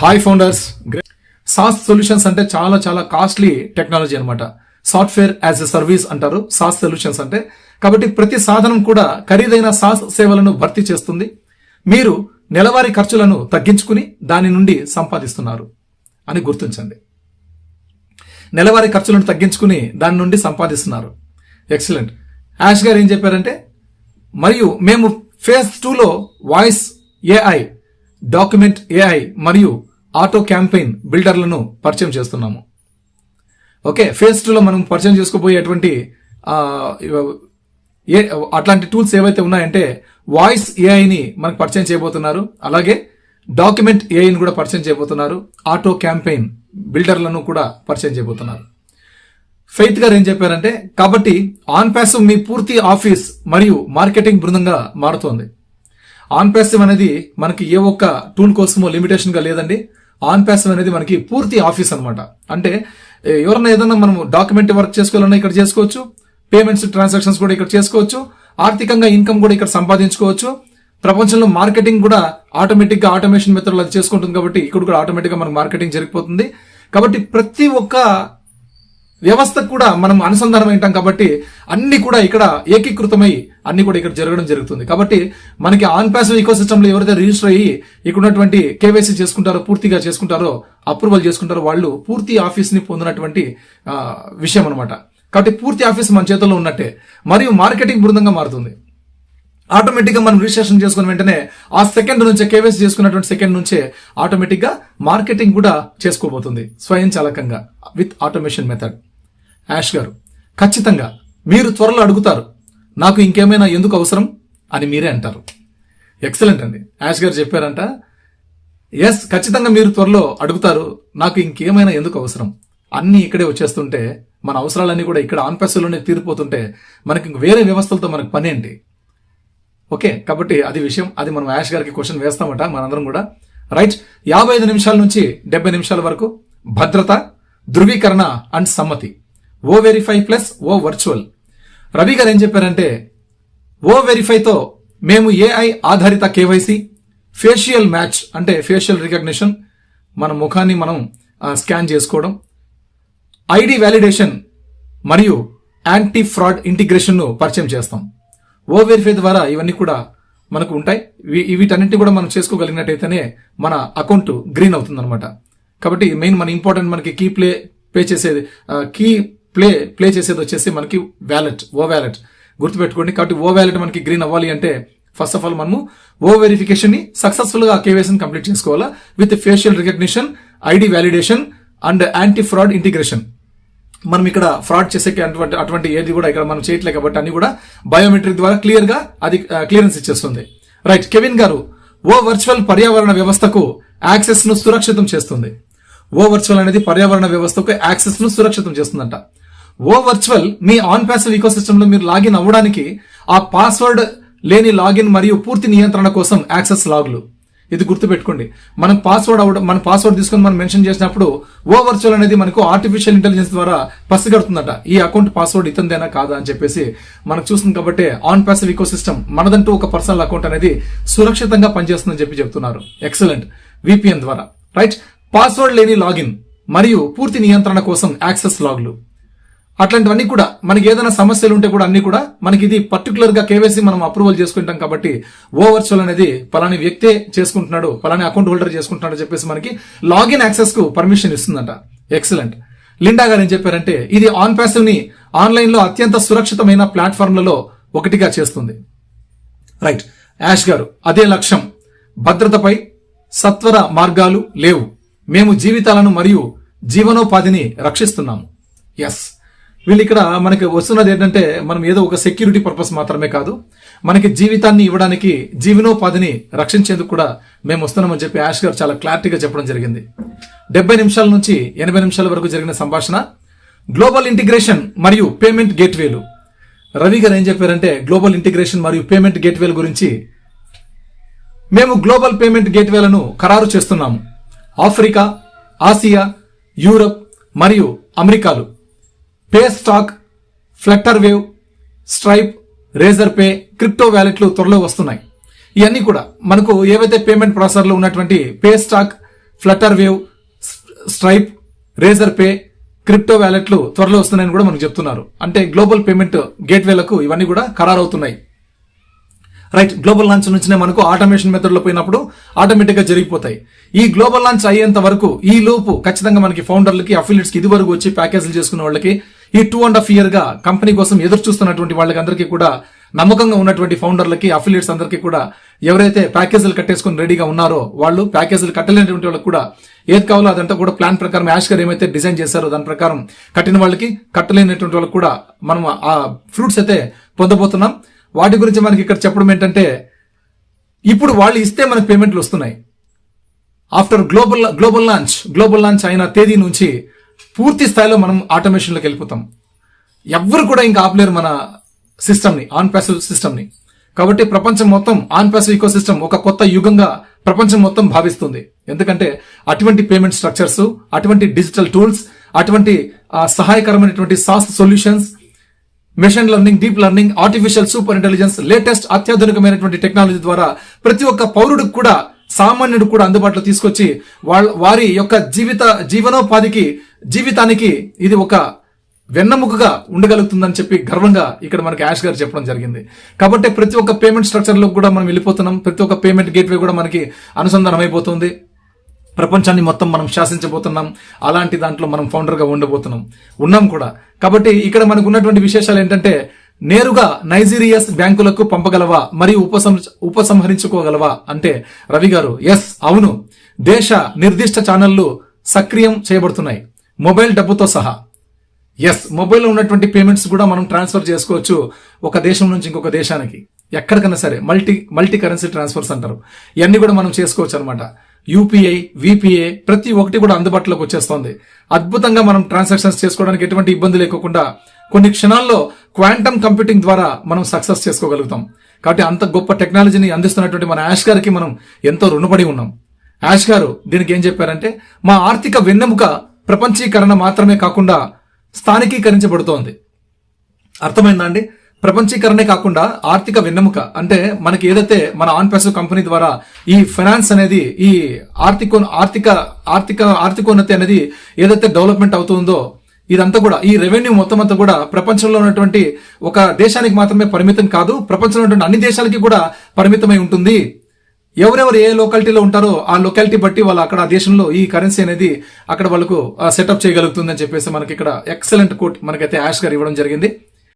Hi founders sauce solutions అంటే చాలా చాలా కాస్ట్లీ టెక్నాలజీ అనమాట సాఫ్ట్వేర్ యాజ్ ఎ సర్వీస్ అంటారు. సాస్ సొల్యూషన్స్ అంటే కాబట్టి ప్రతి సాధనం కూడా ఖరీదైన సాస్ సేవలను భర్తీ చేస్తుంది. మీరు నెలవారీ ఖర్చులను తగ్గించుకుని దాని నుండి సంపాదిస్తున్నారు అని గుర్తించండి. నెలవారీ ఖర్చులను తగ్గించుకుని దాని నుండి సంపాదిస్తున్నారు. ఎక్సలెంట్ యాష్ గారు ఏం చెప్పారంటే మరియు మేము ఫేజ్ టూలో వాయిస్ ఏఐ డాక్యుమెంట్ ఏఐ మరియు ఆటో క్యాంపెయిన్ బిల్డర్లను పరిచయం చేస్తున్నాము. ఓకే ఫేజ్ టూలో మనం పరిచయం చేసుకోబోయేటువంటి ఏ అట్లాంటి టూల్స్ ఏవైతే ఉన్నాయంటే వాయిస్ ఏఐని మనకు పరిచయం చేయబోతున్నారు. అలాగే డాక్యుమెంట్ ఏఐని కూడా పరిచయం చేయబోతున్నారు. ఆటో క్యాంపెయిన్ బిల్డర్లను కూడా పరిచయం చేయబోతున్నారు. ఫెయిత్ గారు ఏం చెప్పారంటే కాబట్టి ఆన్ ప్యాసివ్ మీ పూర్తి ఆఫీస్ మరియు మార్కెటింగ్ బృందంగా మారుతోంది. ఆన్ ప్యాసివ్ అనేది మనకి ఏ ఒక్క టూల్ కోసమో లిమిటేషన్గా లేదండి. ఆన్ ప్యాసివ్ అనేది మనకి పూర్తి ఆఫీస్ అనమాట అంటే ఎవరైనా ఎవరన్నా ఏదన్నా మనం డాక్యుమెంట్ వర్క్ చేసుకోవాలన్నా ఇక్కడ చేసుకోవచ్చు. పేమెంట్స్ ట్రాన్సాక్షన్స్ కూడా ఇక్కడ చేసుకోవచ్చు. ఆర్థికంగా ఇన్కమ్ కూడా ఇక్కడ సంపాదించుకోవచ్చు. ప్రపంచంలో మార్కెటింగ్ కూడా ఆటోమేటిక్గా ఆటోమేషన్ మెథడ్ అది చేసుకుంటుంది కాబట్టి ఇక్కడ కూడా ఆటోమేటిక్గా మనకు మార్కెటింగ్ జరిగిపోతుంది. కాబట్టి ప్రతి ఒక్క వ్యవస్థకు కూడా మనం అనుసంధానం అయింటాం కాబట్టి అన్ని కూడా ఇక్కడ ఏకీకృతమై అన్ని కూడా ఇక్కడ జరగడం జరుగుతుంది. కాబట్టి మనకి ఆన్ ప్యాసివ్ ఈకో సిస్టమ్ ఎవరైతే రిజిస్టర్ అయ్యి ఇక్కడ ఉన్నటువంటి కేవైసీ చేసుకుంటారో పూర్తిగా చేసుకుంటారో అప్రూవల్ చేసుకుంటారో వాళ్ళు పూర్తి ఆఫీస్ని పొందినటువంటి విషయం అనమాట కాబట్టి పూర్తి ఆఫీస్ మన చేతుల్లో ఉన్నట్టే. మరియు మార్కెటింగ్ బృందంగా మారుతుంది. ఆటోమేటిక్గా మనం రిజిస్ట్రేషన్ చేసుకున్న వెంటనే ఆ సెకండ్ నుంచే కేవైసీ చేసుకున్నటువంటి సెకండ్ నుంచే ఆటోమేటిక్గా మార్కెటింగ్ కూడా చేసుకోబోతుంది స్వయం చాలకంగా విత్ ఆటోమేషన్ మెథడ్. యాష్ గారు. ఖచ్చితంగా మీరు త్వరలో అడుగుతారు. నాకు ఇంకేమైనా ఎందుకు అవసరం అని మీరే అంటారు. ఎక్సలెంట్ అండి. యాష్ గారు చెప్పారంట ఎస్ ఖచ్చితంగా మీరు త్వరలో అడుగుతారు. నాకు ఇంకేమైనా ఎందుకు అవసరం? అన్నీ ఇక్కడే వచ్చేస్తుంటే మన అవసరాలన్నీ కూడా ఇక్కడ ఆన్పెస్లోనే తీరిపోతుంటే మనకి ఇంక వేరే వ్యవస్థలతో మనకు పని ఏంటి? ఓకే కాబట్టి అది విషయం అది మనం యాష్ గారికి క్వశ్చన్ వేస్తామట మనందరం కూడా. రైట్ యాభై ఐదు నిమిషాల నుంచి డెబ్బై నిమిషాల వరకు భద్రత ధృవీకరణ అండ్ సమ్మతి. O verify plus O virtual Ravi గారు ఏం చెప్పారంటే ఓ వెరిఫైతో మేము ఏఐ ఆధారిత కేవైసీ ఫేషియల్ మ్యాచ్ అంటే ఫేషియల్ రికగ్నిషన్ మన ముఖాన్ని మనం స్కాన్ చేసుకోవడం ఐడి వ్యాలిడేషన్ మరియు యాంటీ ఫ్రాడ్ ఇంటిగ్రేషన్ను పరిచయం చేస్తాం. ఓ వెరిఫై ద్వారా ఇవన్నీ కూడా మనకు ఉంటాయి. వీటన్నింటినీ కూడా మనం చేసుకోగలిగినట్టయితేనే మన అకౌంట్ గ్రీన్ అవుతుంది అనమాట కాబట్టి మెయిన్ మన ఇంపార్టెంట్ మనకి కీ ప్లే పే చేసేది కీ ప్లే ప్లే చేసేది వచ్చేసి మనకి వ్యాలెట్ ఓ వ్యాలెట్ గుర్తుపెట్టుకోండి కాబట్టి ఓ వ్యాలెట్ మనకి గ్రీన్ అవ్వాలి అంటే ఫస్ట్ ఆఫ్ ఆల్ మనము ఓ వెరిఫికేషన్ని సక్సెస్ఫుల్గా కేవైసీ కంప్లీట్ చేసుకోవాలా? With facial recognition ID validation and anti fraud integration మనం ఇక్కడ ఫ్రాడ్ చేసే అటువంటి అటువంటి ఏది కూడా ఇక్కడ మనం చేయట్లేదు కాబట్టి అన్ని కూడా బయోమెట్రిక్ ద్వారా క్లియర్గా అది క్లియరెన్స్ ఇచ్చేస్తుంది. రైట్ కెవిన్ గారు ఓ వర్చువల్ పర్యావరణ వ్యవస్థకు యాక్సెస్ను సురక్షితం చేస్తుంది. ఓ వర్చువల్ అనేది పర్యావరణ వ్యవస్థకు యాక్సెస్ను సురక్షితం చేస్తుందంట. ఓ వర్చువల్ మీ ఆన్ ప్యాసివ్ ఈకో లో మీరు లాగిన్ అవ్వడానికి ఆ పాస్వర్డ్ లేని లాగిన్ మరియు పూర్తి నియంత్రణ కోసం యాక్సెస్ లాగులు. ఇది గుర్తుపెట్టుకోండి. మనం పాస్వర్డ్ అవ్వడం మన పాస్వర్డ్ తీసుకొని మనం మెన్షన్ చేసినప్పుడు ఓ వర్చువల్ అనేది మనకు ఆర్టిఫిషియల్ ఇంటెలిజెన్స్ ద్వారా పసిగడుతుందట. ఈ అకౌంట్ పాస్వర్డ్ ఇతందేనా కాదా అని చెప్పేసి మనకు చూస్తుంది కాబట్టి ఆన్ ప్యాసివ్ ఈకో సిస్టమ్ మనదంటూ ఒక పర్సనల్ అకౌంట్ అనేది సురక్షితంగా పనిచేస్తుందని చెప్పి చెప్తున్నారు. ఎక్సలెంట్. విపిఎన్ ద్వారా. రైట్. పాస్వర్డ్ లేని లాగిన్ మరియు పూర్తి నియంత్రణ కోసం యాక్సెస్ లాగ్లు. అట్లాంటివన్నీ కూడా మనకి ఏదైనా సమస్యలు ఉంటే కూడా అన్ని కూడా మనకి ఇది పర్టికులర్గా కేవైసీ మనం అప్రూవల్ చేసుకుంటాం కాబట్టి ఓవర్చువల్ అనేది పలాని వ్యక్తే చేసుకుంటున్నాడు పలాని అకౌంట్ హోల్డర్ చేసుకుంటున్నాడు చెప్పేసి మనకి లాగిన్ యాక్సెస్కు పర్మిషన్ ఇస్తుందంట. ఎక్సలెంట్ లిండా గారు ఏం చెప్పారంటే ఇది ఆన్ ప్యాసివ్ని ఆన్లైన్లో అత్యంత సురక్షితమైన ప్లాట్ఫామ్లలో ఒకటిగా చేస్తుంది. రైట్ యాష్ గారు అదే లక్ష్యం. భద్రతపై సత్వర మార్గాలు లేవు. మేము జీవితాలను మరియు జీవనోపాధిని రక్షిస్తున్నాము. ఎస్ వీళ్ళు ఇక్కడ మనకి వస్తున్నది ఏంటంటే మనం ఏదో ఒక సెక్యూరిటీ పర్పస్ మాత్రమే కాదు. మనకి జీవితాన్ని ఇవ్వడానికి జీవనోపాధిని రక్షించేందుకు కూడా మేము వస్తున్నామని చెప్పి యాష్ గారు చాలా క్లారిటీగా చెప్పడం జరిగింది. డెబ్బై నిమిషాల నుంచి ఎనభై నిమిషాల వరకు జరిగిన సంభాషణ గ్లోబల్ ఇంటిగ్రేషన్ మరియు పేమెంట్ గేట్వేలు రవి గారు ఏం చెప్పారంటే గ్లోబల్ ఇంటిగ్రేషన్ మరియు పేమెంట్ గేట్వేల గురించి మేము గ్లోబల్ పేమెంట్ గేట్వేలను ఖరారు చేస్తున్నాము. ఆఫ్రికా ఆసియా యూరప్ మరియు అమెరికాలు. Paystack Flutterwave Stripe Razorpay crypto వ్యాలెట్లు త్వరలో వస్తున్నాయి. ఇవన్నీ కూడా మనకు ఏవైతే పేమెంట్ ప్రాసెసర్లో ఉన్నటువంటి Paystack Flutterwave Stripe Razorpay crypto వ్యాలెట్లు త్వరలో వస్తున్నాయని కూడా మనకు చెప్తున్నారు. అంటే గ్లోబల్ పేమెంట్ గేట్వేలకు ఇవన్నీ కూడా ఖరారవుతున్నాయి. రైట్ గ్లోబల్ లాంచ్ నుంచినే మనకు ఆటోమేషన్ మెథడ్లో పోయినప్పుడు ఆటోమేటిక్గా జరిగిపోతాయి. ఈ గ్లోబల్ లాంచ్ అయ్యేంత వరకు ఈ లోపు ఖచ్చితంగా మనకి ఫౌండర్లకి అఫిలియట్స్కి ఇది వరకు వచ్చి ప్యాకేజీలు చేసుకున్న వాళ్ళకి ఈ టూ అండ్ హాఫ్ ఇయర్గా కంపెనీ కోసం ఎదురు చూస్తున్నటువంటి వాళ్ళకి అందరికీ కూడా నమ్మకంగా ఉన్నటువంటి ఫౌండర్లకి అఫిలియట్స్ అందరికీ కూడా ఎవరైతే ప్యాకేజీలు కట్టేసుకుని రెడీగా ఉన్నారో వాళ్ళు ప్యాకేజీలు కట్టలేనటువంటి వాళ్ళకి కూడా ఏది కావాలో అదంతా కూడా ప్లాన్ ప్రకారం యాష్ గారు ఏమైతే డిజైన్ చేశారో దాని ప్రకారం కట్టిన వాళ్ళకి కట్టలేనటువంటి వాళ్ళకి కూడా మనం ఆ ఫ్రూట్స్ అయితే పొందబోతున్నాం. వాటి గురించి మనకి ఇక్కడ చెప్పడం ఏంటంటే ఇప్పుడు వాళ్ళు ఇస్తే మనకి పేమెంట్లు వస్తున్నాయి. After global global launch global launch అయిన తేదీ నుంచి పూర్తి స్థాయిలో మనం ఆటోమేషన్లోకి వెళ్ళిపోతాం. ఎవ్వరు కూడా ఇంకా ఆపలేరు మన సిస్టమ్ని ఆన్ ప్యాసివ్ సిస్టమ్ని కాబట్టి ప్రపంచం మొత్తం ఆన్ ప్యాసివ్ ఈకో సిస్టమ్ ఒక కొత్త యుగంగా ప్రపంచం మొత్తం భావిస్తుంది. ఎందుకంటే అటువంటి పేమెంట్ స్ట్రక్చర్స్ అటువంటి డిజిటల్ టూల్స్ అటువంటి సహాయకరమైనటువంటి SaaS solutions machine learning deep learning artificial super intelligence latest అత్యాధునికమైనటువంటి technology ద్వారా ప్రతి ఒక్క పౌరుడికి కూడా సామాన్యుడు కూడా అందుబాటులో తీసుకొచ్చి వాళ్ళ వారి యొక్క జీవిత జీవనోపాధికి జీవితానికి ఇది ఒక వెన్నముకగా ఉండగలుగుతుందని చెప్పి గర్వంగా ఇక్కడ మనకి యాష్ గారు చెప్పడం జరిగింది. కాబట్టి ప్రతి ఒక్క పేమెంట్ స్ట్రక్చర్లో కూడా మనం వెళ్ళిపోతున్నాం. ప్రతి ఒక్క పేమెంట్ గేట్వే కూడా మనకి అనుసంధానం అయిపోతుంది ప్రపంచాన్ని మొత్తం మనం శాసించబోతున్నాం. అలాంటి దాంట్లో మనం ఫౌండర్గా ఉండబోతున్నాం. ఉన్నాం కూడా. కాబట్టి ఇక్కడ మనకు ఉన్నటువంటి విశేషాలు ఏంటంటే నేరుగా నైజీరియస్ బ్యాంకులకు పంపగలవా? మరియు ఉపసం ఉపసంహరించుకోగలవా? అంటే రవి గారు ఎస్ అవును. దేశ నిర్దిష్ట ఛానళ్ళు సక్రియం చేయబడుతున్నాయి. మొబైల్ డబ్బుతో సహా. ఎస్ మొబైల్లో ఉన్నటువంటి పేమెంట్స్ కూడా మనం ట్రాన్స్ఫర్ చేసుకోవచ్చు ఒక దేశం నుంచి ఇంకొక దేశానికి. ఎక్కడికైనా సరే మల్టీ మల్టీ కరెన్సీ ట్రాన్స్ఫర్స్ అంటారు. ఇవన్నీ కూడా మనం చేసుకోవచ్చు అనమాట యూపీఐ విపిఐ ప్రతి ఒక్కటి కూడా అందుబాటులోకి వచ్చేస్తోంది. అద్భుతంగా మనం ట్రాన్సాక్షన్స్ చేసుకోవడానికి ఎటువంటి ఇబ్బంది లేకుండా కొన్ని క్షణాల్లో క్వాంటమ్ కంప్యూటింగ్ ద్వారా మనం సక్సెస్ చేసుకోగలుగుతాం. కాబట్టి అంత గొప్ప టెక్నాలజీని అందిస్తున్నటువంటి మన యాష్ గారికి మనం ఎంతో రుణపడి ఉన్నాం. యాష్ గారు దీనికి ఏం చెప్పారంటే మా ఆర్థిక వెన్నెముక ప్రపంచీకరణ మాత్రమే కాకుండా స్థానికీకరించబడుతోంది. అర్థమైందా అండి ప్రపంచీకరణే కాకుండా ఆర్థిక వెన్నెముక. అంటే మనకి ఏదైతే మన ఆన్ పెసో కంపెనీ ద్వారా ఈ ఫైనాన్స్ అనేది ఈ ఆర్థిక ఆర్థిక ఆర్థిక ఆర్థికోన్నతి అనేది ఏదైతే డెవలప్మెంట్ అవుతుందో ఇదంతా కూడా ఈ రెవెన్యూ మొత్తం అంతా కూడా ప్రపంచంలో ఉన్నటువంటి ఒక దేశానికి మాత్రమే పరిమితం కాదు ప్రపంచంలో ఉన్నటువంటి అన్ని దేశాలకి కూడా పరిమితమై ఉంటుంది. ఎవరెవరు ఏ లొకాలిటీలో ఉంటారో ఆ లొకాలిటీ బట్టి వాళ్ళు అక్కడ ఆ దేశంలో ఈ కరెన్సీ అనేది అక్కడ వాళ్ళకు సెటప్ చేయగలుగుతుందని చెప్పేసి మనకి ఇక్కడ ఎక్సలెంట్ కోట్ మనకైతే యాష్ గారు ఇవ్వడం జరిగింది.